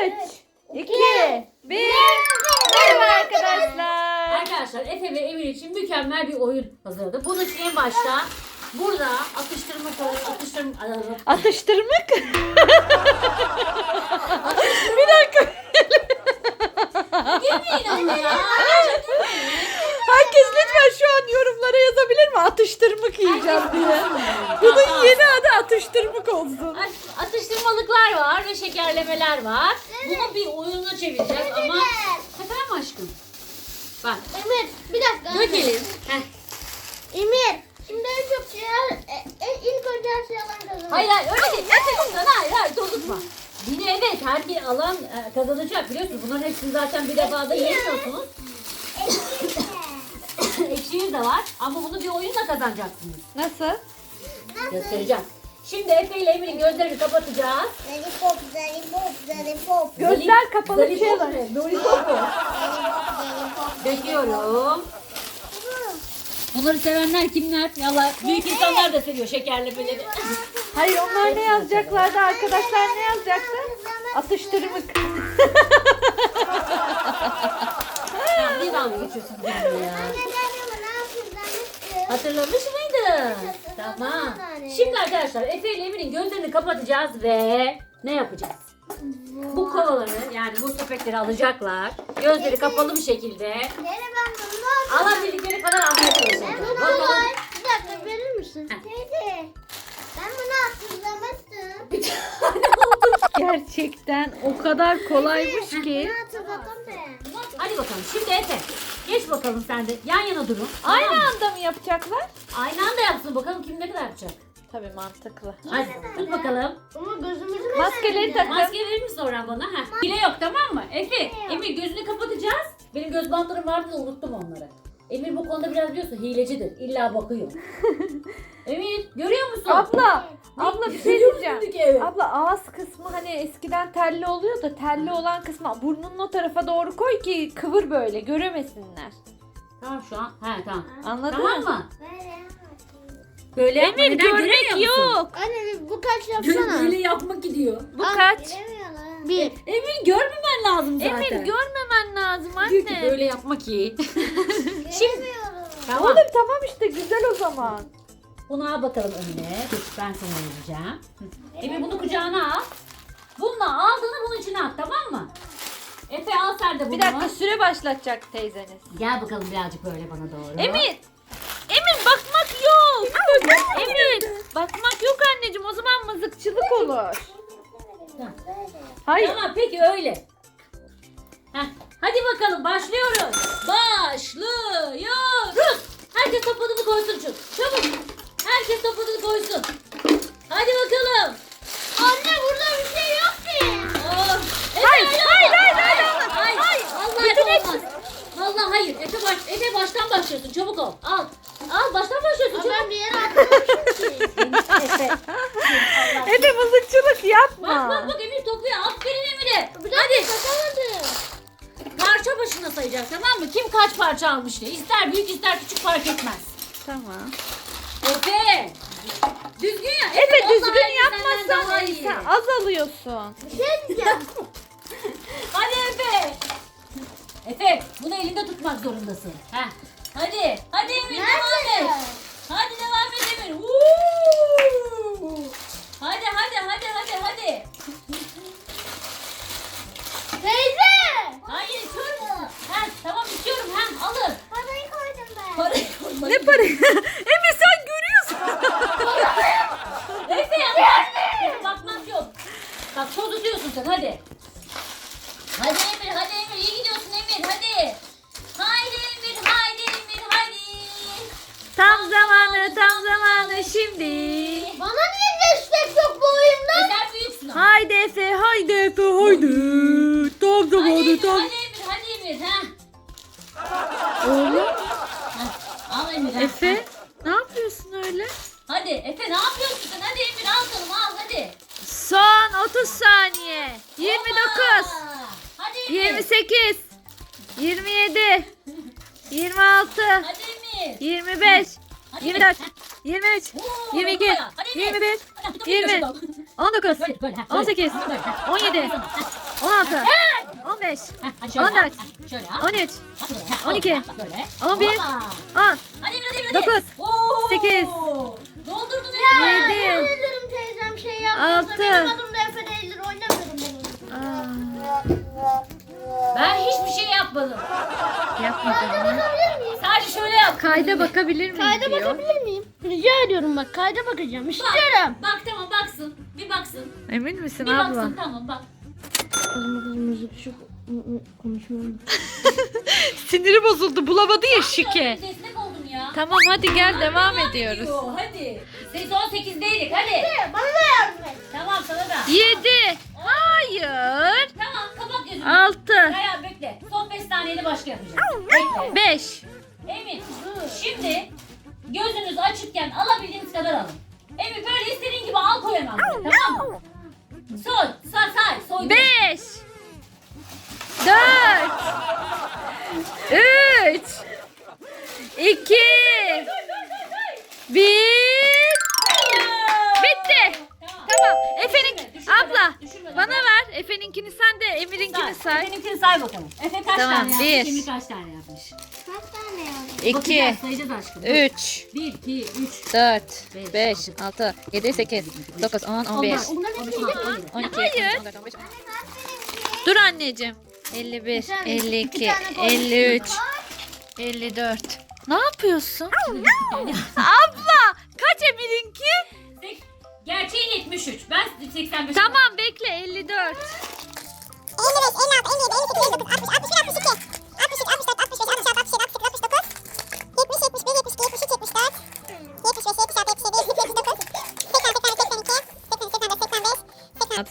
3, 2, 1. Merhaba arkadaşlar. Arkadaşlar Efe ve Emir için mükemmel bir oyun hazırladım. Bunun için en başta burada atıştırma atıştırma Atıştırmak. bir dakika. Girmeyin ama ya. Herkes lütfen şu an yorumlara yazabilir mi? Atıştırmak yiyeceğim diye. Bunun yeni adı atıştırmak olsun. Atıştırmalıklar var ve şekerlemeler var. Bunu bir oyuna çevireceğiz ama Efendim aşkım. Bak Emir bir dakika. dökelim. Heh. Emir. Şimdi en çok şey e, e, ilk önce her şey alan kazanır. Hayır hayır öyle değil. Gerçekten hayır hayır unutma. Yine evet her bir alan e, kazanacak biliyorsunuz. Bunların hepsini zaten bir defada yiyemiyorsunuz. Ekşiğiniz de var ama bunu bir oyunla kazanacaksınız. Nasıl? Göstereceğim. Şimdi Efe ile Emir'in gözlerini kapatacağız. Lollipop, lollipop, lollipop. Gözler kapalı bir şey var. Lollipop mu? Döküyorum. Bunları sevenler kimler? Yallah büyük insanlar da seviyor şekerlemeleri. Hayır onlar ne yazacaklardı arkadaşlar ne yazacaktı? Atıştırmak. Ya ne dalga geçiyorsun ya? Hatırlamış mıydın? Tamam. Şimdi arkadaşlar Efe ile Emir'in gözlerini kapatacağız ve ne yapacağız? Bu kovaları yani bu sepetleri alacaklar. Gözleri kapalı bir şekilde Nere ben bunu alabildikleri kadar almaya çalışacaklar. Bunu Bakalım. var. Bir dakika verir misin? Heh. Teyze. Ben bunu hatırlamıştım. Gerçekten o kadar kolaymış ki. Bunu hatırladım ben. Hadi bakalım. Şimdi Efe. Geç bakalım sen de. Yan yana durun. Aynı Tamam mı? anda mı yapacaklar? Aynı anda yapsın. Bakalım kim ne kadar yapacak. Tabii mantıklı. Hadi tut bakalım. Ama gözümüzü Maskeleri takın. Maske verir misin bana? Heh. Hile yok tamam mı? Efe, Emir gözünü kapatacağız. Benim göz bantlarım vardı da unuttum onları. Emir bu konuda biraz biliyorsun hilecidir. İlla bakıyor. Emir görüyor musun? Abla, abla bir şey diyeceğim. Evet. Abla ağız kısmı hani eskiden telli oluyor da telli olan kısmı burnunun o tarafa doğru koy ki kıvır böyle göremesinler. Tamam şu an. He tamam. Anladın Tamam mı? Böyle yapma. Emir Neden görmek göremiyor musun? yok. Anne bu kaç yapsana. Böyle yapmak gidiyor. Bu kaç? Bilemiyorlar. Bir. Emir görmemen lazım zaten. Emir görmemen lazım Diyor ki anne. böyle yapmak iyi. Bilemiyorum. tamam. Oğlum tamam işte güzel o zaman. Bunu al bakalım önüne. Dur ben sana vereceğim. Emir bunu kucağına al. Bununla aldığını bunun içine at tamam mı? Efe al sen de bunu. Bir dakika süre başlatacak teyzeniz. Gel bakalım birazcık böyle bana doğru. Emir! Emir bakmak yok. Emir bakmak yok anneciğim o zaman mızıkçılık olur. Tamam. Hayır. Tamam peki öyle. Heh, hadi bakalım başlıyoruz. Başlıyoruz. Herkes topunu koysun çabuk. Çabuk. Herkes topunu koysun. Kim kaç parça almış diye. İster büyük ister küçük fark etmez. Tamam. Efe. Düzgün ya. Efe vallahi düzgün yapmazsan sen az alıyorsun. Bir şey diyeceğim. Hadi Efe. Efe bunu elinde tutmak zorundasın. Heh. Hadi. Hadi Emir devam et. Hadi devam et Emir. Woo! Hadi hadi hadi hadi hadi. Teyze. Hayır kör. Heh, tamam istiyorum hem alın. Parayı koydum ben. Ne para? Emir sen görüyorsun. Efe ya. Efe bakmak yok. Bak toz tutuyorsun sen hadi. Hadi Emir hadi Emir iyi gidiyorsun Emir hadi. Haydi Emir haydi Emir haydi. Tam zamanı tam zamanı şimdi. Bana niye destek yok bu oyunda? E sen büyüksün ama. Haydi Efe haydi Efe haydi. Tam Hadi zamanı Emir tam. hadi Emir hadi Emir. Ha. Oğlum Al. Efe ne yapıyorsun öyle? Hadi Efe ne yapıyorsun sen? Hadi Emir al canım al hadi. Son 30 saniye. 29. Aa, Hadi Emir. 28 27 26 Hadi Emir. 25 Hadi 24 Emir. 23 Oo, 22 yapma ya. Hadi Emir. 21 Hadi, hadi, 20 hadi. 19 Böyle, böyle, ha, 18 böyle, ha. 17 Ha. 16, 15, Heh, hadi şöyle. 14, Heh, Şöyle. ha. 13, Bak böyle, ha, 12, bak Böyle. 11, Hoppa. 10, Hadi hadi. Dokuz, Oo. sekiz, Doldurdun Ya. Yedi. yemin ederim teyzem şey yapmasa Altı. benim adımda Efe değildir oynamıyorum ben hiçbir şey yapmadım. yapmadım. Bakabilir miyim? Sadece şöyle yap. Kayda bakabilir miyim Kayda diyor. bakabilir miyim? Rica ediyorum bak kayda bakacağım. Bak, İstiyorum. bak tamam baksın. Bir baksın. Emin misin Bir abla? baksın tamam bak. Şu konuşmuyorum. Siniri bozuldu bulamadı ya şike. Ay, Destek oldum ya. Tamam hadi gel devam ediyoruz. ediyor, Hadi. Sezon 8'deydik hadi. Bana da yardım et. Tamam sana da. 7. Hayır. Tamam kapat gözünü. 6. Kaya bekle. Son 5 saniyede başka yapacağım. Bekle. 5. Emin. Şimdi gözünüz açıkken alabildiğiniz kadar alın. Emin böyle istediğin gibi al koy hemen buraya, tamam mı? Bakalım. Efe kaç Tamam, tane yapmış? bir. Emir kaç tane yapmış? Kaç tane yardım? 2. Bakacağız, sayacağız aşkım. 3. 1, 2, 3, 4. 5. 6. 7. 8. 9. 10. 11. Onlar, onlar hep 12. Hayır. 15. Dur anneciğim. 51, 52, 53, 54. Ne yapıyorsun? Abla kaç Emir'inki? Gerçeği 73. Ben 85. Tamam bekle 54.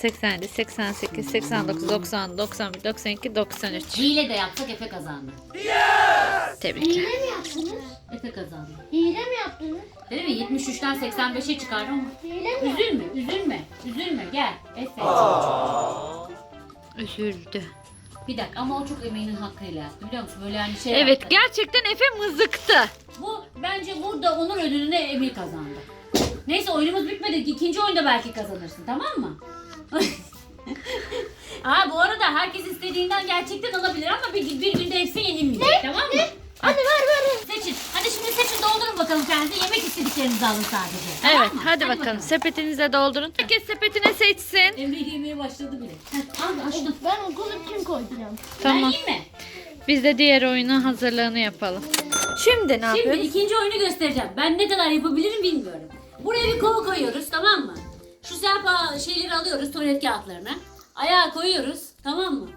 87, 88, 89, 90, 91, 92, 93. Hile de yapsak Efe kazandı. Tebrikler. Hile mi yaptınız? Efe kazandı. Hile mi yaptınız? Değil mi? 73'ten 85'e çıkardım ama. Hile mi? Üzülme, üzülme, üzülme. Gel. Efe. Üzüldü. Bir dakika ama o çok emeğinin hakkıyla yaptı biliyor musun? Böyle yani şey Evet yaptı. gerçekten Efe mızıktı. Bu bence burada onur ödülünü Emir kazandı. Neyse oyunumuz bitmedi. İkinci oyunda belki kazanırsın tamam mı? Aa bu arada herkes istediğinden gerçekten alabilir ama bir, bir günde hepsi yenilmeyecek tamam mı? Hadi ver ver. ver. Seçin. Hadi şimdi seçin doldurun bakalım kendinize. Yemek istediklerinizi alın sadece. Evet tamam mı? hadi, bakalım. sepetinize doldurun. Herkes sepetine seçsin. Emre yemeye başladı bile. Heh, Al açtım. Ben okul için koyacağım. Tamam. Ben yiyeyim mi? Biz de diğer oyunun hazırlığını yapalım. Şimdi ne Şimdi yapıyoruz? ikinci oyunu göstereceğim. Ben ne kadar yapabilirim bilmiyorum. Buraya bir kova koyuyoruz tamam mı? Şu serpa şeyleri alıyoruz tuvalet kağıtlarını. Ayağa koyuyoruz tamam mı?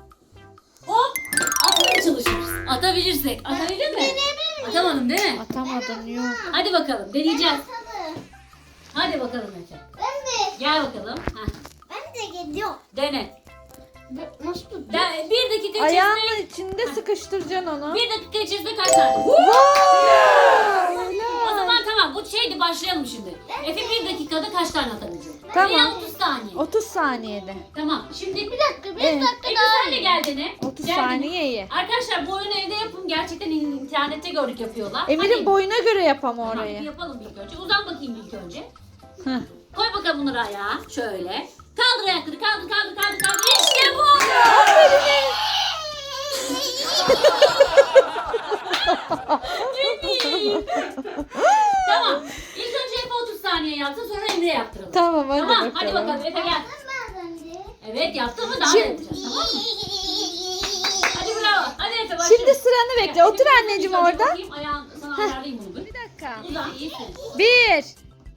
Hop atmaya çalışıyoruz. Atabilirsek. Atabildin mi? Atamadım değil mi? Atamadın yok. Hadi bakalım deneyeceğiz. Tabii. Hadi bakalım Efe. Ben de. Gel bakalım. Heh, Ben de geliyorum. dene. Nasıl tutacağım? De, bir dakika içerisinde, Ayağının içinde sıkıştıracaksın onu. bir dakika içerisinde kaç tane? O zaman tamam bu şeydi başlayalım şimdi. Efe bir dakikada kaç tane atabilecek? Tamam. Veya 30 saniye. 30 saniyede. Tamam şimdi Bir dakika bir Evet. dakika Efe daha. sen de gel dene. 30 Gel dene. saniyeyi. Arkadaşlar bu oyunu evde yapın. Gerçekten internette gördük yapıyorlar. Emir'in boyuna göre yapam Tamam, bir orayı. yapalım ilk önce. Uzan bakayım ilk önce. Heh. Koy bakalım bunları ayağa. Şöyle. Kaldır ayakları. Kaldır kaldır kaldır kaldır. İşte bu. Cemil. tamam. İlk önce Efe 30 saniye yapsın sonra Emre yaptıralım. Tamam hadi Tamam bakalım. hadi bakalım Efe gel. Evet yaptı mı daha Şimdi- yapacağız tamam mı? Hadi bravo. Hadi Efe başla. Şimdi sıranı bekle. Otur anneciğim orada. Ayağın sana ayarlayayım bunu bir. Bir dakika. Uzan iyisin. 1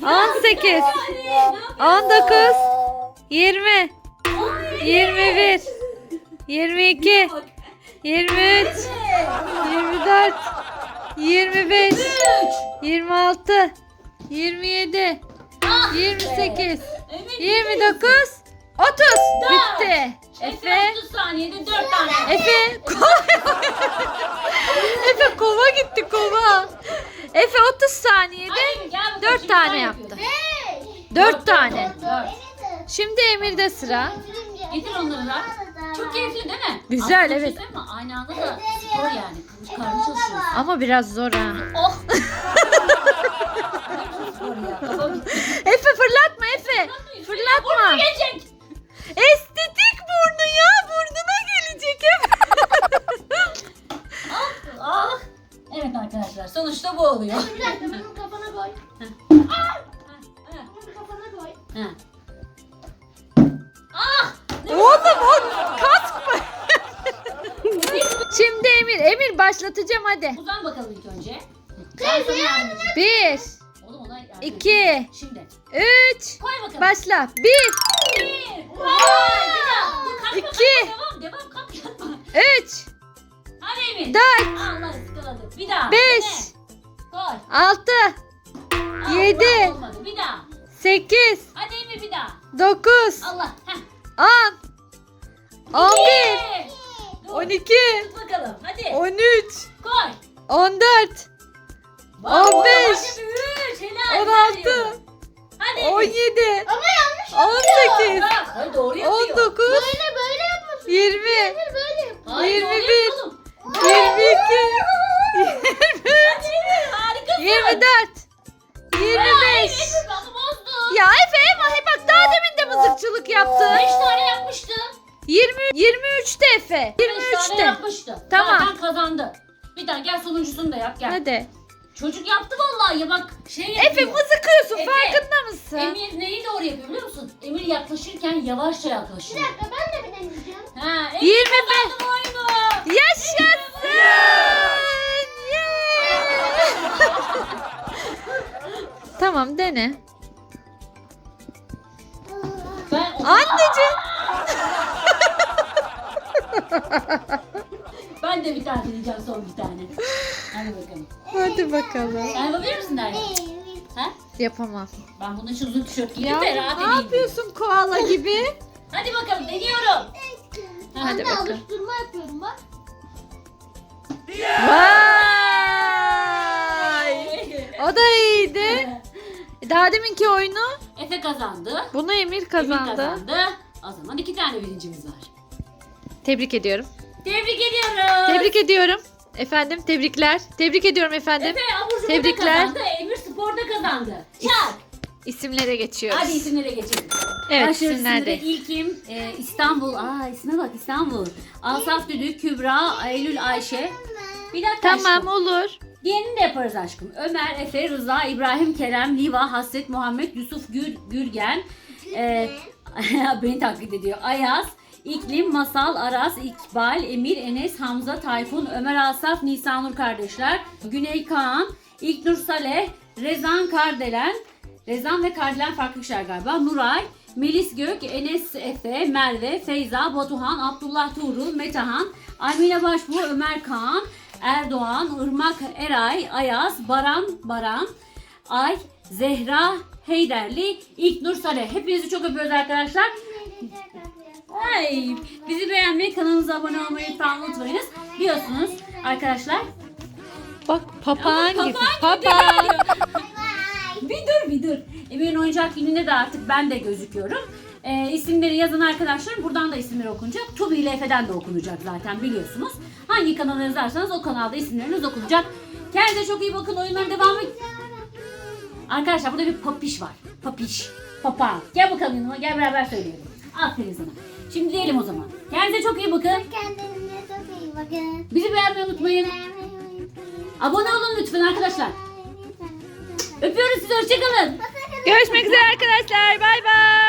18 Hadi. 19 20 21 22 23 24 25 26 27 Ah be. 28 Emin, 29 30 bitti. Efe Efe. 30 saniyede 4 tane. Efe. Efe kova gitti kova. Efe 30 saniyede Hadi gel bakalım, 4 şimdi tane yaptı. yapıyorsun. 4 tane. Şimdi Emir'de sıra. Getir onları da. Çok keyifli değil mi? Güzel, Aslında şey evet. mi? Aynı anda da spor yani. Karnı çalışıyorsun. Ama biraz zor ha. Oh. Efe fırlatma Efe. Fırlatma. Hadi. Uzan bakalım ilk önce. Ben sana yardım edeceğim. 1, Oğlum ona yardım 2, edeceğim. Şimdi 3, koy bakalım. başla. 1, Bir. Bir daha. Dur, kalkma, İki. kalkma, Devam devam kalk yatma. 3, Hadi Emir. 4, Allah ıskaladı. Bir daha. 5, Yine. Koy. 6, Allah, Yedi. Olmadı. Bir daha. 8, Hadi Emir bir daha. 9, Allah. Heh. 10, 11, İki. Dur, 12, Tut bakalım. Hadi. 13, Koy. 14, Bak, 15, hadi üç, helal, 16, helal. Hadi Emir. 17, Ama yanlış 18, Bak, hadi doğru yapıyor. 19, Böyle böyle yapmasın. 20, Böyle yap. Hayır, doğru 21, yapalım. 22, Hadi Emir harikasın. 24, Ay, 25. Emir bana bozdun. Ya Efe Ema he bak daha demin de mızıkçılık yaptı. Beş tane yapmıştın. 20 23'te Efe. Beş tane 23'te. yapmıştı. Tamam. Zaten kazandı. Bir daha gel sonuncusunu da yap gel. Hadi. Çocuk yaptı vallahi ya bak şey Efe yapıyor. mızıkıyorsun Efe. farkında mısın? Emir neyi doğru yapıyor biliyor musun? Emir yaklaşırken yavaşça Bir yaklaşıyor. dakika ben de bir deneyeceğim. Ha, Emir 25. kazandı oyunu. Yaşasın. Yeah. tamam dene. Ben Anneciğim. Ben de bir tane deneyeceğim son bir tane. Hadi bakalım. Hadi bakalım. Sen yapabilir misin Derya? Ha? Yapamam. Ben bunun için uzun tişört giydim de rahat ne edeyim. yapıyorsun koala gibi? Hadi bakalım deniyorum. Hadi Anne bakalım. alıştırma yapıyorum bak. Vay. O da iyiydi. Daha deminki oyunu Efe kazandı. bunu Emir Emir kazandı. kazandı. O zaman iki tane birincimiz var. Tebrik ediyorum. Tebrik ediyoruz. Tebrik ediyorum. Efendim tebrikler. Tebrik ediyorum efendim. Efe abur Tebrikler. kazandı. Emir sporda kazandı. Çak. İsimlere geçiyoruz. Hadi isimlere geçelim. Evet Başlıyoruz isimlerde. şimdi. İlkim e, İstanbul. Aa isme bak İstanbul. Asaf Düdük, Kübra, Eylül Ayşe. Bir dakika Tamam aşkım. olur. Diğerini de yaparız aşkım. Ömer, Efe, Rıza, İbrahim, Kerem, Liva, Hasret, Muhammed, Yusuf, Gür, Gürgen. E, beni taklit ediyor. Ayaz, İklim, Masal, Aras, İkbal, Emir, Enes, Hamza, Tayfun, Ömer Asaf, Nisanur kardeşler, Güney Kaan, İlknur Saleh, Rezan Kardelen, Rezan ve Kardelen farklı kişiler galiba. Nuray, Melis Gök, Enes Efe, Merve, Feyza, Batuhan, Abdullah Tuğrul, Metehan, Almina Başbuğ, Ömer Kaan, Erdoğan, Irmak Eray, Ayaz, Baran, Baran, Ay, Zehra, Heyderli, İlknur Saleh. Hepinizi çok öpüyoruz arkadaşlar. Ay, bizi beğenmeyi, kanalımıza abone olmayı lütfen unutmayınız. Biliyorsunuz arkadaşlar. Bak papağan Ama gibi. papağan Papağan. Bir dur bir dur. Emir'in oyuncak gününde de artık ben de gözüküyorum. Ee, isimleri yazan arkadaşlarım buradan da isimleri okunacak. Tubi ile Efe'den de okunacak zaten biliyorsunuz. Hangi kanala yazarsanız o kanalda isimleriniz okunacak. Kendinize çok iyi bakın. Oyunların devamı. Arkadaşlar burada bir papiş var. Papiş. Papa. Gel bakalım yanıma. Gel beraber söyleyelim. Aferin sana. Şimdi diyelim o zaman. Kendinize çok iyi bakın. Kendinize çok iyi bakın. Bizi beğenmeyi unutmayın. Abone olun lütfen arkadaşlar. Öpüyoruz sizi. Hoşçakalın. Görüşmek üzere arkadaşlar. Bay bay.